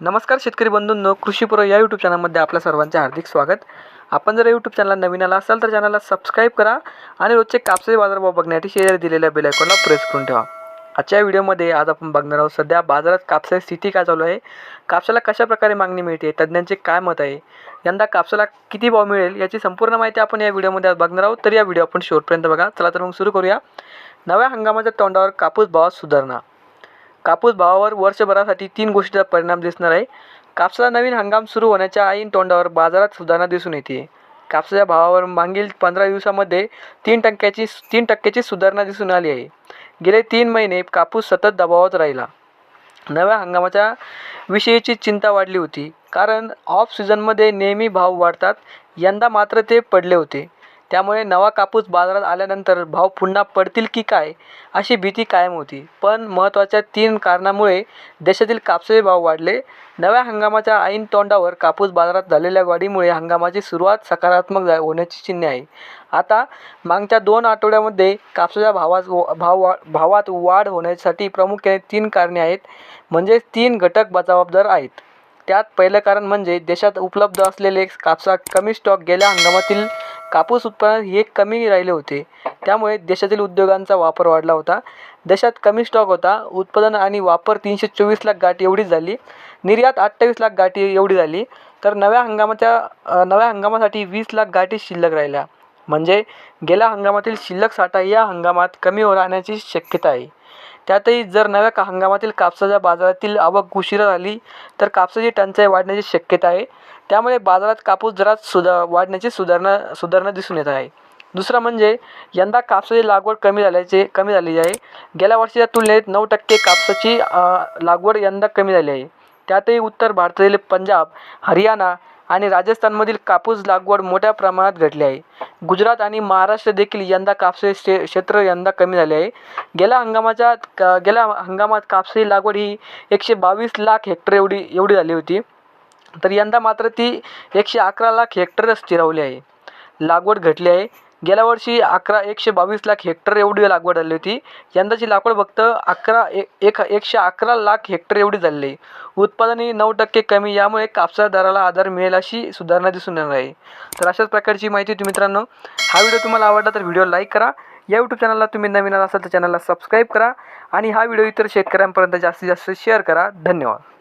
नमस्कार शेतकरी बंधूंनो कृषीपुर या यूट्यूब चॅनलमध्ये आपल्या सर्वांचे हार्दिक स्वागत. आपण जर यूट्यूब चॅनलला नवीन आला असाल तर चॅनलला सबस्क्राईब करा आणि रोजचे कापसाचे बाजारभाव बघण्यासाठी शेजारी दिलेल्या बेलायकॉनला प्रेस करून ठेवा. आजच्या व्हिडिओमध्ये आज आपण बघणार आहोत सध्या बाजारात कापसाची स्थिती काय चालू आहे कापसाला कशा प्रकारे मागणी मिळते तज्ज्ञांचे काय मत आहे यंदा कापसाला किती भाव मिळेल याची संपूर्ण माहिती आपण या व्हिडिओमध्ये आज बघणार आहोत. तर या व्हिडिओ आपण शेवटपर्यंत बघा. चला तर मग सुरू करूया. नव्या हंगामाच्या तोंडावर कापूस भावात सुधारणा. कापूस भावावर वर्षभरासाठी तीन गोष्टीचा परिणाम दिसणार आहे. कापसाचा नवीन हंगाम सुरू होण्याच्या ऐन तोंडावर बाजारात सुधारणा दिसून येते. कापसाच्या भावावर मागील पंधरा दिवसामध्ये तीन टक्क्याची तीन टक्क्याची सुधारणा दिसून आली आहे. गेले तीन महिने कापूस सतत दबावात राहिला. नव्या हंगामाच्या विषयीची चिंता वाढली होती. कारण ऑफ सीझनमध्ये नेहमी भाव वाढतात. यंदा मात्र ते पडले होते. त्यामुळे नवा कापूस बाजारात आल्यानंतर भाव पुन्हा पडतील की काय अशी भीती कायम होती. पण महत्त्वाच्या तीन कारणामुळे देशातील कापसाचे भाव वाढले. नव्या हंगामाच्या ऐन तोंडावर कापूस बाजारात झालेल्या वाढीमुळे हंगामाची सुरुवात सकारात्मक होण्याची चिन्हे आहे. आता मागच्या दोन आठवड्यामध्ये कापसाच्या भावात व- भाव वा भावात वाढ होण्यासाठी प्रामुख्याने तीन कारणे आहेत. म्हणजे तीन घटक जबाबदार आहेत. त्यात पहिलं कारण म्हणजे देशात उपलब्ध असलेले कापसा कमी स्टॉक गेल्या हंगामातील कापूस उत्पादन हे कमी राहिले होते. त्यामुळे देशातील उद्योगांचा वापर वाढला होता. देशात कमी स्टॉक होता. उत्पादन आणि वापर तीनशे चोवीस लाख गाठी एवढीच झाली. निर्यात अठ्ठावीस लाख गाठी एवढी झाली. तर नव्या हंगामाच्या नव्या हंगामासाठी वीस लाख गाठी शिल्लक राहिल्या. म्हणजे गेल्या हंगामातील शिल्लक साठा या हंगामात कमी राहण्याची शक्यता आहे. त्यातही जर नव्या का हंगामातील कापसाच्या बाजारातील आवक उशिरा झाली तर कापसाची टंचाई वाढण्याची शक्यता आहे. त्यामुळे बाजारात कापूस दरात सुधा वाढण्याची सुधारणा सुधारणा दिसून येत आहे. दुसरं म्हणजे यंदा कापसाची लागवड कमी झाल्याचे कमी झालेली आहे. गेल्या वर्षीच्या तुलनेत नऊ टक्के कापसाची लागवड यंदा कमी झाली आहे. त्यातही उत्तर भारतातील पंजाब हरियाणा आणि राजस्थानमधील कापूस लागवड मोठ्या प्रमाणात घटली आहे. गुजरात आणि महाराष्ट्र देखील यंदा कापसाचे क्षेत्र यंदा कमी झाले आहे. गेल्या हंगामाच्या क- गेल्या हंगामात कापसाची लागवड ही एकशे बावीस लाख हेक्टर एवढी एवढी झाली होती. तर यंदा मात्र ती एकशे अकरा लाख हेक्टरच स्थिरावली आहे. लागवड घटली आहे. गेल्या वर्षी अकरा एकशे बावीस लाख हेक्टर एवढी लागवड झाली होती. यंदाची लागवड फक्त अकरा ए- एक एकशे अकरा लाख हेक्टर एवढी झालेली उत्पादनही उत्पादन ही नऊ टक्के कमी यामुळे कापसा दराला आधार मिळेल अशी सुधारणा दिसून येणार आहे. तर अशाच प्रकारची माहिती होती मित्रांनो हा व्हिडिओ तुम्हाला आवडला तर व्हिडिओ लाईक करा. या यूट्यूब चॅनलला तुम्ही नवीन असाल तर चॅनलला सबस्क्राईब करा. आणि हा व्हिडिओ इतर शेतकऱ्यांपर्यंत जास्तीत जास्त शेअर करा. धन्यवाद.